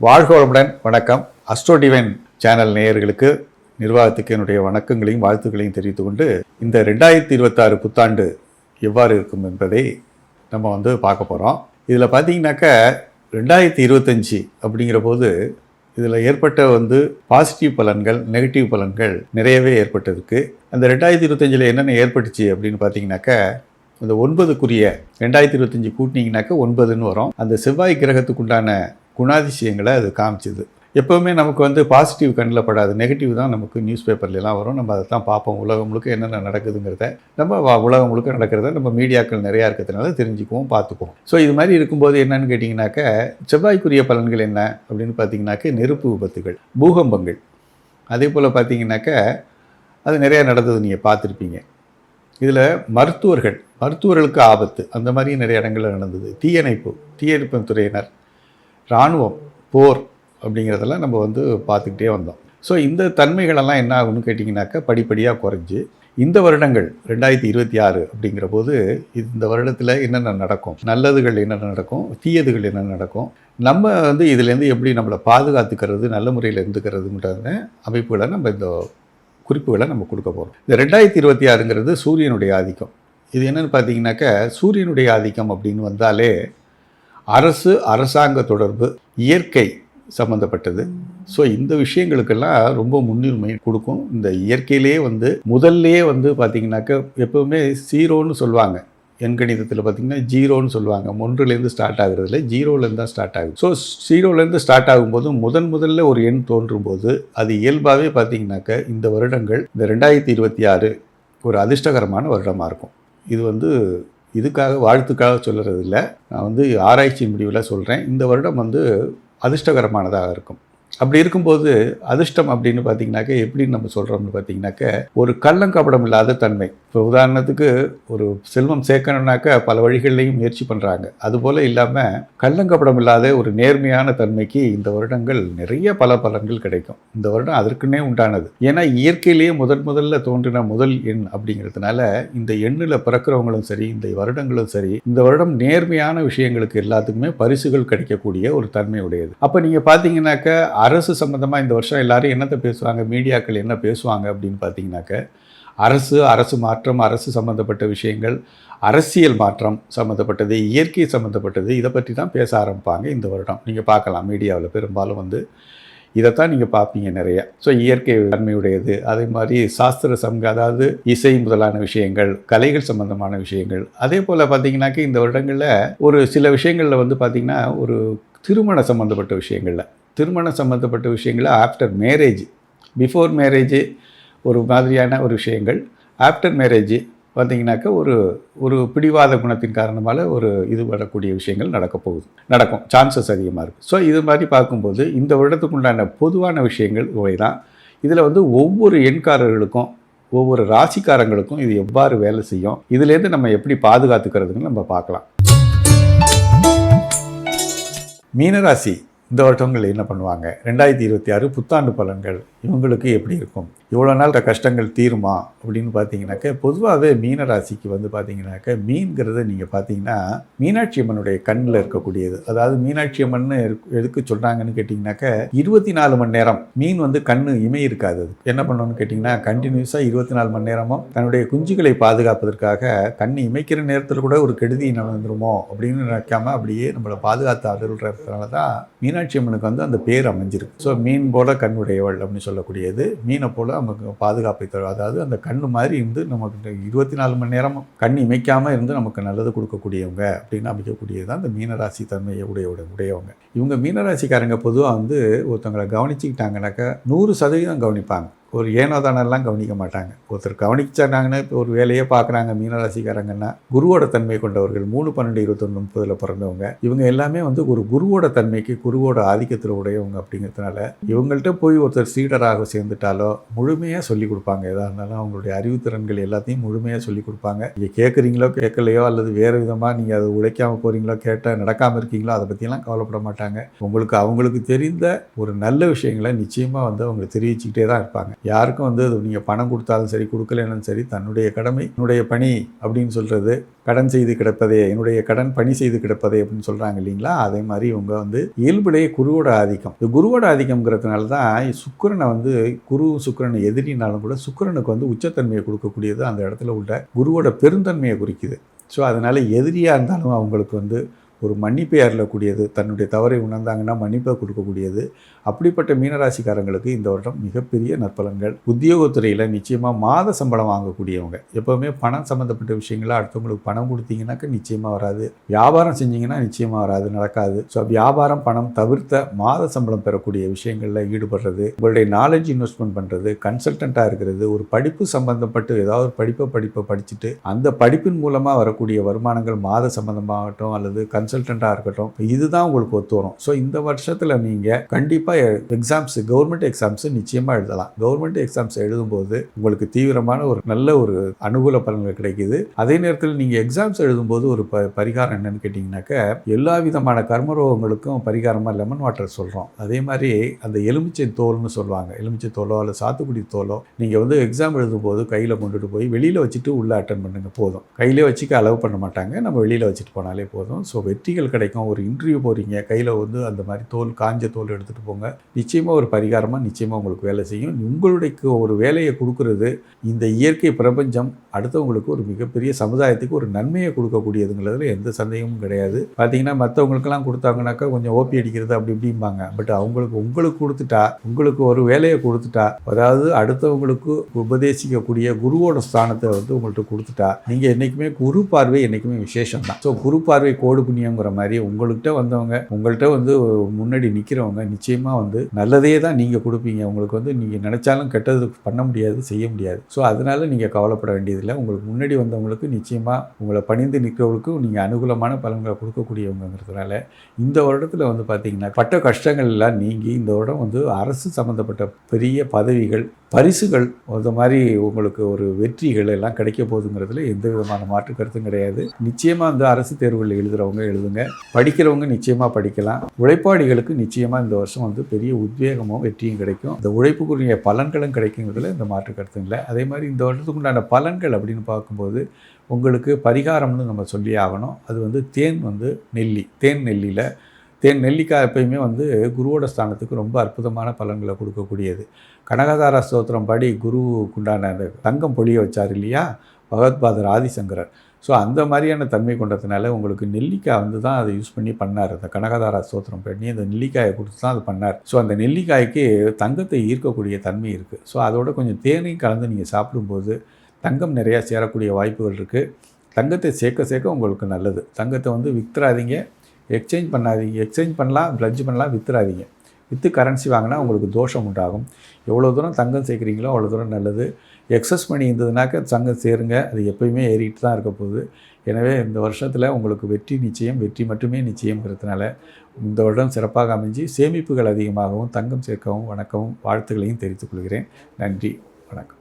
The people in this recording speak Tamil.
வாழ்க வளமுடன் வணக்கம். அஸ்ட்ரோ டிவைன் சேனல் நேயர்களுக்கு நிர்வாகத்துக்கு என்னுடைய வணக்கங்களையும் வாழ்த்துக்களையும் தெரிவித்து கொண்டு இந்த ரெண்டாயிரத்தி இருபத்தாறு புத்தாண்டு எவ்வாறு இருக்கும் என்பதை நம்ம வந்து பார்க்க போகிறோம் இதில் பார்த்தீங்கன்னாக்கா ரெண்டாயிரத்தி இருபத்தஞ்சி அப்படிங்கிற போது இதில் ஏற்பட்ட வந்து பாசிட்டிவ் பலன்கள் நெகட்டிவ் பலன்கள் நிறையவே ஏற்பட்டிருக்கு. அந்த ரெண்டாயிரத்தி இருபத்தஞ்சில் என்னென்ன ஏற்பட்டுச்சு அப்படின்னு பார்த்தீங்கன்னாக்க அந்த ஒன்பதுக்குரிய ரெண்டாயிரத்தி இருபத்தஞ்சி கூட்டினீங்கனாக்கா ஒன்பதுன்னு வரும். அந்த செவ்வாய் கிரகத்துக்குண்டான குணாதிசயங்களை அது காமிச்சது. எப்போவுமே நமக்கு வந்து பாசிட்டிவ் கண்ணில் படாது. நெகட்டிவ் தான் நமக்கு நியூஸ் பேப்பர்லாம் வரும். நம்ம அதை தான் பார்ப்போம். உலகம் முழுக்க என்னென்ன நடக்குதுங்கிறத நம்ம வா- உலகம் முழுக்க நடக்கிறத நம்ம மீடியாக்கள் நிறையா இருக்கிறதுனால தெரிஞ்சுக்குவோம் பார்த்துக்குவோம். ஸோ இது மாதிரி இருக்கும்போது என்னன்னு கேட்டிங்கனாக்க செவ்வாய்க்குரிய பலன்கள் என்ன அப்படின்னு பார்த்தீங்கன்னாக்க நெருப்பு விபத்துகள் பூகம்பங்கள். அதே போல் பார்த்தீங்கன்னாக்க அது நிறையா நடந்தது நீங்கள் பார்த்துருப்பீங்க. இதில் மருத்துவர்கள் மருத்துவர்களுக்கு ஆபத்து. அந்த மாதிரி நிறைய இடங்களில் நடந்தது. தீயணைப்பு தீயணைப்பு துறையினர் இராணுவம் போர் அப்படிங்கிறதெல்லாம் நம்ம வந்து பார்த்துக்கிட்டே வந்தோம். ஸோ இந்த தன்மைகளெல்லாம் என்ன ஆகும்னு கேட்டிங்கனாக்கா படிப்படியாக குறைஞ்சி இந்த வருடங்கள் ரெண்டாயிரத்தி இருபத்தி ஆறு அப்படிங்கிற போது இந்த வருடத்தில் என்னென்ன நடக்கும் நல்லதுகள் என்னென்ன நடக்கும் தீயதுகள் என்னென்ன நடக்கும் நம்ம வந்து இதுலேருந்து எப்படி நம்மளை பாதுகாத்துக்கிறது நல்ல முறையில் இருந்துக்கிறதுன்ற அமைப்புகளை நம்ம இந்த குறிப்புகளை நம்ம கொடுக்க போகிறோம் இந்த ரெண்டாயிரத்தி இருபத்தி ஆறுங்கிறது சூரியனுடைய ஆதிக்கம். இது என்னென்னு பார்த்தீங்கன்னாக்கா சூரியனுடைய ஆதிக்கம் அப்படின்னு வந்தாலே அரசு அரசாங்க தொடர்பு இயற்கை சம்மந்தப்பட்டது ஸோ இந்த விஷயங்களுக்கெல்லாம் ரொம்ப முன்னுரிமை கொடுக்கும். இந்த இயற்கையிலேயே வந்து முதல்லையே வந்து பார்த்தீங்கன்னாக்கா எப்போவுமே ஜீரோன்னு சொல்லுவாங்க. எண்கணிதத்தில் பார்த்தீங்கன்னா ஜீரோன்னு சொல்லுவாங்க. ஒன்றுலேருந்து ஸ்டார்ட் ஆகுறதுல ஜீரோலேருந்து தான் ஸ்டார்ட் ஆகுது. ஸோ ஜீரோலேருந்து ஸ்டார்ட் ஆகும்போது முதன் முதல்ல ஒரு எண் தோன்றும் போது அது இயல்பாகவே பார்த்தீங்கன்னாக்க இந்த வருடங்கள் இந்த ரெண்டாயிரத்தி இருபத்தி ஆறு ஒரு அதிர்ஷ்டகரமான வருடமாக இருக்கும். இது வந்து இதுக்காக வாழ்த்துக்காக சொல்கிறது இல்லை நான் வந்து ஆராய்ச்சி முடிவில் சொல்கிறேன் இந்த வருடம் வந்து அதிர்ஷ்டகரமானதாக இருக்கும். அப்படி இருக்கும்போது அதிர்ஷ்டம் அப்படின்னு பார்த்தீங்கன்னாக்க எப்படின்னு நம்ம சொல்கிறோம்னு பார்த்தீங்கன்னாக்க ஒரு கள்ளங்கபடம் இல்லாத தன்மை. இப்போ உதாரணத்துக்கு ஒரு செல்வம் சேர்க்கணும்னாக்க பல வழிகள்லையும் முயற்சி பண்ணுறாங்க அதுபோல் இல்லாமல் கள்ளங்கப்படம் இல்லாத ஒரு நேர்மையான தன்மைக்கு இந்த வருடங்கள் நிறைய பல பலன்கள் கிடைக்கும். இந்த வருடம் அதற்குன்னே உண்டானது. ஏன்னா இயற்கையிலேயே முதன் முதல்ல தோன்றின முதல் எண் அப்படிங்கிறதுனால இந்த எண்ணில் பிறக்கிறவங்களும் சரி இந்த வருடங்களும் சரி இந்த வருடம் நேர்மையான விஷயங்களுக்கு எல்லாத்துக்குமே பரிசுகள் கிடைக்கக்கூடிய ஒரு தன்மை உடையது. அப்போ நீங்கள் பார்த்தீங்கன்னாக்க அரசு சம்மந்தமாக இந்த வருஷம் எல்லாரும் என்னத்தை பேசுவாங்க மீடியாக்கள் என்ன பேசுவாங்க அப்படின்னு பார்த்தீங்கன்னாக்க அரசு அரசு மாற்றம் அரசு சம்மந்தப்பட்ட விஷயங்கள் அரசியல் மாற்றம் சம்மந்தப்பட்டது இயற்கை சம்மந்தப்பட்டது இதை பற்றி தான் பேச ஆரம்பிப்பாங்க இந்த வருடம். நீங்கள் பார்க்கலாம் மீடியாவில் பெரும்பாலும் வந்து இதைத்தான் நீங்கள் பார்ப்பீங்க நிறைய. ஸோ இயற்கை தன்மையுடையது அதே மாதிரி சாஸ்திர சங்க அதாவது இசை முதலான விஷயங்கள் கலைகள் சம்பந்தமான விஷயங்கள். அதே போல் பார்த்தீங்கன்னாக்க இந்த வருடங்களில் ஒரு சில விஷயங்களில் வந்து பார்த்திங்கன்னா ஒரு திருமண சம்மந்தப்பட்ட விஷயங்களில். திருமணம் சம்மந்தப்பட்ட விஷயங்களை ஆஃப்டர் மேரேஜ் பிஃபோர் மேரேஜ் ஒரு மாதிரியான ஒரு விஷயங்கள். ஆஃப்டர் மேரேஜ் பார்த்தீங்கன்னாக்கா ஒரு ஒரு பிடிவாத குணத்தின் காரணமாக ஒரு இது வரக்கூடிய விஷயங்கள் நடக்க போகுது. நடக்கும். சான்சஸ் அதிகமாக இருக்குது ஸோ இது மாதிரி பார்க்கும்போது இந்த வருடத்துக்கு உண்டான பொதுவான விஷயங்கள் இவை தான் இதில் வந்து ஒவ்வொரு எண்காரர்களுக்கும் ஒவ்வொரு ராசிக்காரங்களுக்கும் இது எவ்வாறு வேலை செய்யும் இதுலேருந்து நம்ம எப்படி பாதுகாத்துக்கிறதுன்னு நம்ம பார்க்கலாம். மீனராசி இந்த வருடங்கள் என்ன பண்ணுவாங்க? ரெண்டாயிரத்தி இருபத்தி ஆறு புத்தாண்டு பலன்கள். இவங்களுக்கு எப்படி இருக்கும்? இவ்வளோ நாள் கஷ்டங்கள் தீருமா? அப்படின்னு பார்த்தீங்கன்னாக்க பொதுவாகவே மீன ராசிக்கு வந்து பார்த்தீங்கன்னாக்க மீன்கிறத நீங்கள் பார்த்தீங்கன்னா மீனாட்சி அம்மனுடைய கண்ணில் இருக்கக்கூடியது. அதாவது மீனாட்சி அம்மன் எதுக்கு சொல்கிறாங்கன்னு கேட்டிங்கனாக்க இருபத்தி நாலு மணி நேரம் மீன் வந்து கண் இமை இருக்காது. அது. என்ன பண்ணணும்னு கேட்டிங்கன்னா கண்டினியூஸாக இருபத்தி நாலு மணி நேரமும் தன்னுடைய குஞ்சுகளை பாதுகாப்பதற்காக கண் இமைக்கிற நேரத்தில் கூட ஒரு கெடுதி நடந்துருமோ அப்படின்னு நினைக்காம அப்படியே நம்மளை பாதுகாத்து அருள்றதுனால தான் மீனாட்சி அம்மனுக்கு வந்து அந்த பேர் அமைஞ்சிருக்கு. ஸோ மீன் போல கண்ணுடையவள் அப்படின்னு சொல்லக்கூடியது மீனை போல் நமக்கு பாதுகாப்பை தரும். அதாவது அந்த கண்ணு மாதிரி இருந்து நமக்கு இருபத்தி நாலு மணி நேரம் கண் இமைக்காமல் இருந்து நமக்கு நல்லது கொடுக்கக்கூடியவங்க அப்படின்னு அமைக்கக்கூடியது தான் இந்த மீனராசி தன்மையை உடைய உடையவங்க. இவங்க மீனராசிக்காரங்க பொதுவாக வந்து ஒருத்தவங்களை கவனிச்சுக்கிட்டாங்கனாக்கா நூறு சதவீதம் கவனிப்பாங்க. ஒரு ஏனோ தானெல்லாம் கவனிக்க மாட்டாங்க. ஒருத்தர் கவனிச்சாங்கன்னா இப்போ ஒரு வேலையே பார்க்குறாங்க மீனராசிக்காரங்கன்னா குருவோட தன்மை கொண்டவர்கள் மூணு பன்னெண்டு இருபத்தொன்று முப்பதில் பிறந்தவங்க இவங்க எல்லாமே வந்து ஒரு குருவோட தன்மைக்கு குருவோட ஆதிக்கத்தில் உடையவங்க அப்படிங்கிறதுனால இவங்கள்ட்ட போய் ஒருத்தர் சீடராக சேர்ந்துட்டாலோ முழுமையாக சொல்லி கொடுப்பாங்க. எதாக இருந்தாலும் அவங்களுடைய அறிவுத்திறன்கள் எல்லாத்தையும் முழுமையாக சொல்லி கொடுப்பாங்க. நீங்கள் கேட்குறீங்களோ கேட்கலையோ அல்லது வேறு விதமாக நீங்கள் அதை உழைக்காமல் போகிறீங்களோ கேட்டால் நடக்காமல் இருக்கீங்களோ அதை பற்றிலாம் கவலைப்பட மாட்டாங்க. உங்களுக்கு அவங்களுக்கு தெரிந்த ஒரு நல்ல விஷயங்களை நிச்சயமாக வந்து அவங்க தெரிவிச்சுக்கிட்டே தான் இருப்பாங்க. யாருக்கும் வந்து அது நீங்கள் பணம் கொடுத்தாலும் சரி கொடுக்கலனாலும் சரி தன்னுடைய கடமை என்னுடைய பணி அப்படின்னு சொல்கிறது கடன் செய்து கிடப்பதே என்னுடைய கடன் பணி செய்து கிடப்பதே அப்படின்னு சொல்கிறாங்க இல்லைங்களா? அதே மாதிரி இவங்க வந்து இயல்புடைய குருவோட ஆதிக்கம். இந்த குருவோட ஆதிக்கம்ங்கிறதுனால தான் சுக்கிரனை வந்து குரு சுக்கரனை எதிரினாலும் கூட சுக்கிரனுக்கு வந்து உச்சத்தன்மையை கொடுக்கக்கூடியது அந்த இடத்துல உள்ள குருவோட பெருந்தன்மையை குறிக்குது. ஸோ அதனால் எதிரியாக இருந்தாலும் அவங்களுக்கு வந்து ஒரு மன்னிப்பை அருளக்கூடியது. தன்னுடைய தவறை உணர்ந்தாங்கன்னா மன்னிப்பை கொடுக்கக்கூடியது. அப்படிப்பட்ட மீனராசிக்காரங்களுக்கு இந்த வருடம் மிகப்பெரிய நற்பலன்கள். உத்தியோகத்துறையில் நிச்சயமாக மாத சம்பளம் வாங்கக்கூடியவங்க. எப்போவுமே பணம் சம்மந்தப்பட்ட விஷயங்களாக அடுத்தவங்களுக்கு பணம் கொடுத்தீங்கன்னாக்கா நிச்சயமாக வராது. வியாபாரம் செஞ்சீங்கன்னா நிச்சயமாக வராது நடக்காது. ஸோ வியாபாரம் பணம் தவிர்த்த மாத சம்பளம் பெறக்கூடிய விஷயங்களில் ஈடுபடுறது. உங்களுடைய நாலேஜ் இன்வெஸ்ட்மெண்ட் பண்ணுறது கன்சல்டண்ட்டாக இருக்கிறது. ஒரு படிப்பு சம்பந்தப்பட்டு ஏதாவது படிப்பை படிப்பை படிச்சுட்டு அந்த படிப்பின் மூலமாக வரக்கூடிய வருமானங்கள் மாத சம்பந்தமாகட்டும் அல்லது கன்சல்டண்ட்டாக இருக்கட்டும் இதுதான் உங்களுக்கு ஒத்து வரும். ஸோ இந்த வருஷத்தில் நீங்கள் கண்டிப்பாக எக்ஸாம்ஸ் கவர்மெண்ட் எக்ஸாம்ஸ் நிச்சயமாக எழுதலாம். கவர்மெண்ட் எக்ஸாம்ஸ் எழுதும்போது உங்களுக்கு தீவிரமான ஒரு நல்ல ஒரு அனுகூல பலன்கள் கிடைக்குது. அதே நேரத்தில் நீங்கள் எக்ஸாம்ஸ் எழுதும்போது ஒரு ப பரிகாரம் என்னன்னு கேட்டிங்கனாக்க எல்லா விதமான கர்மரோகங்களுக்கும் பரிகாரமாக லெமன் வாட்டர் சொல்கிறோம் அதே மாதிரி அந்த எலுமிச்சை தோல்னு சொல்லுவாங்க. எலுமிச்சை தோலோ அல்லது சாத்துக்குடி தோலோ நீங்கள் வந்து எக்ஸாம் எழுதும்போது கையில் கொண்டுட்டு போய் வெளியில் வச்சுட்டு உள்ளே அட்டன் பண்ணுங்கள் போதும். கையிலே வச்சுக்க அளவு பண்ண மாட்டாங்க. நம்ம வெளியில் வச்சுட்டு போனாலே போதும். ஸோ வெற்றிகள் கிடைக்கும். ஒரு இன்டர்வியூ போகிறீங்க கையில் வந்து அந்த மாதிரி தோல் காஞ்ச தோல் எடுத்துகிட்டு போங்க. நிச்சயமாக ஒரு பரிகாரமாக நிச்சயமாக உங்களுக்கு வேலை செய்யும். உங்களுடைய ஒரு வேலையை கொடுக்கறது இந்த இயற்கை பிரபஞ்சம் அடுத்தவங்களுக்கு ஒரு மிகப்பெரிய சமுதாயத்துக்கு ஒரு நன்மையை கொடுக்கக்கூடியதுங்கிறதுல எந்த சந்தேகமும் கிடையாது. பார்த்தீங்கன்னா மற்றவங்களுக்கெல்லாம் கொடுத்தாங்கனாக்கா கொஞ்சம் ஓபி அடிக்கிறது அப்படி இப்படிம்பாங்க. பட் அவங்களுக்கு உங்களுக்கு கொடுத்துட்டா உங்களுக்கு ஒரு வேலையை கொடுத்துட்டா அதாவது அடுத்தவங்களுக்கு உபதேசிக்கக்கூடிய குருவோட ஸ்தானத்தை வந்து உங்கள்கிட்ட கொடுத்துட்டா நீங்கள் என்றைக்குமே குரு பார்வை என்றைக்குமே விசேஷம் தான் ஸோ குரு பார்வை கோடு புண்ணியங்கிற மாதிரி உங்கள்கிட்ட வந்தவங்க உங்கள்கிட்ட வந்து முன்னாடி நிற்கிறவங்க நிச்சயமாக வந்து நல்லதே தான் நீங்கள் கொடுப்பீங்க. உங்களுக்கு வந்து நீங்கள் நினச்சாலும் கெட்டது பண்ண முடியாது செய்ய முடியாது. ஸோ அதனால் நீங்கள் கவலைப்பட வேண்டியதில்லை. உங்களுக்கு முன்னாடி வந்தவங்களுக்கு நிச்சயமாக உங்களை பணிந்து நிற்கிறவங்களுக்கும் நீங்கள் அனுகூலமான பலன்களை கொடுக்கக்கூடியவங்கிறதுனால இந்த வருடத்தில் வந்து பார்த்தீங்கன்னா பட்ட கஷ்டங்கள் எல்லாம் நீங்கி இந்த வருடம் வந்து அரசு சம்மந்தப்பட்ட பெரிய பதவிகள் பரிசுகள் அந்த மாதிரி உங்களுக்கு ஒரு வெற்றிகள் எல்லாம் கிடைக்க போகுதுங்கிறதுல எந்த விதமான மாற்று கருத்தும் கிடையாது. நிச்சயமாக இந்த அரசு தேர்வுகள் எழுதுகிறவங்க எழுதுங்க. படிக்கிறவங்க நிச்சயமாக படிக்கலாம். உழைப்பாளிகளுக்கு நிச்சயமாக இந்த வருஷம் வந்து பெரிய உத்வேகமும் வெற்றியும் கிடைக்கும். இந்த உழைப்புக்குரிய பலன்களும் கிடைக்குங்கிறதுல இந்த மாற்று கருத்தும் இல்லை. அதே மாதிரி இந்த வருஷத்துக்கு உண்டான பலன்கள் அப்படின்னு பார்க்கும்போது உங்களுக்கு பரிகாரம்னு நம்ம சொல்லி ஆகணும். அது வந்து தேன் வந்து நெல்லி. தேன் நெல்லியில் தேன் நெல்லிக்காய் எப்பயுமே வந்து குருவோட ஸ்தானத்துக்கு ரொம்ப அற்புதமான பலன்களை கொடுக்கக்கூடியது. கனகதார ஸ்தோத்திரம் படி குருவுக்குண்டான அந்த தங்கம் பொழிய வச்சார் இல்லையா? பகவத்பாதர் ஆதிசங்கரர். ஸோ அந்த மாதிரியான தன்மை கொண்டதுனால உங்களுக்கு நெல்லிக்காய் வந்து தான் அதை யூஸ் பண்ணி பண்ணார். அந்த கனகதாரா ஸ்தோத்திரம் பண்ணி அந்த நெல்லிக்காயை கொடுத்து தான் அது பண்ணார். ஸோ அந்த நெல்லிக்காய்க்கு தங்கத்தை ஈர்க்கக்கூடிய தன்மை இருக்குது ஸோ அதோட கொஞ்சம் தேனையும் கலந்து நீங்கள் சாப்பிடும்போது தங்கம் நிறையா சேரக்கூடிய வாய்ப்புகள் இருக்குது தங்கத்தை சேர்க்க சேர்க்க உங்களுக்கு நல்லது. தங்கத்தை வந்து வித்துறாதீங்க. எக்ஸ்சேஞ்ச் பண்ணாதீங்க. எக்ஸ்சேஞ்ச் பண்ணலாம் ப்ளட்ஜ் பண்ணலாம் விற்றுறாதீங்க விற்று கரன்சி வாங்கினா உங்களுக்கு தோஷம் உண்டாகும். எவ்வளோ தூரம் தங்கம் சேர்க்குறீங்களோ அவ்வளோ தூரம் நல்லது. எக்ஸஸ் பண்ணி இருந்ததுனாக்க தங்கம் சேருங்க. அது எப்பயுமே ஏறிட்டு தான் இருக்க போகுது. எனவே இந்த வருஷத்தில் உங்களுக்கு வெற்றி நிச்சயம் வெற்றி மட்டுமே நிச்சயம்ங்கிறதுனால இந்த வருடம் சிறப்பாக அமைஞ்சு சேமிப்புகள் அதிகமாகவும் தங்கம் சேர்க்கவும் வணக்கவும் வாழ்த்துக்களையும் தெரிவித்துக் கொள்கிறேன். நன்றி வணக்கம்.